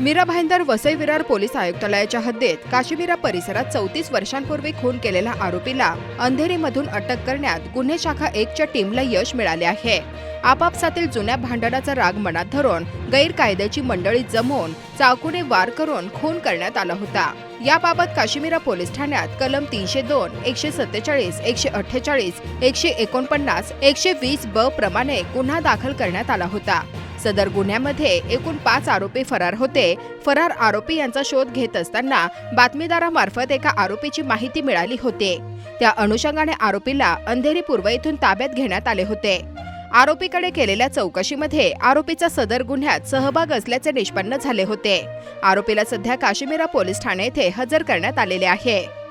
Mira Bhayandar Vasai Virar police आयुक्तालयाच्या हद्दीत काश्मीरा परिसरात चौतीस वर्षांपूर्वी खून केलेल्या आरोपीला अंधेरीमधून अटक करण्यात गुन्हे शाखा एकच्या टीमला यश मिळाले आहे. आपापसातील जुन्या भांडणाचा राग मनात धरून गैरकायद्याची मंडळी जमवून चाकूने वार करून खून करण्यात आला होता. याबाबत काश्मीरा पोलीस ठाण्यात कलम तीनशे दोन एकशे सत्तेचाळीस एकशे अठ्ठेचाळीस एकशे एकोणपन्नास एकशे वीस ब प्रमाणे गुन्हा दाखल करण्यात आला होता. सदर गुन्ह्यामध्ये एकूण पाच आरोपी फरार होते. फरार आरोपी यांचा शोध घेत असताना बातमीदारामार्फत एका आरोपीची माहिती मिळाली होती. त्या अनुषंगाने आरोपीला अंधेरी पूर्व येथून ताब्यात घेण्यात आले होते. आरोपीकडे केलेल्या चौकशीमध्ये आरोपीचा सदर गुन्ह्यात सहभाग असल्याचे निष्पन्न झाले होते. आरोपीला सध्या काश्मीरा पोलीस ठाणे येथे हजर करण्यात आलेले आहे.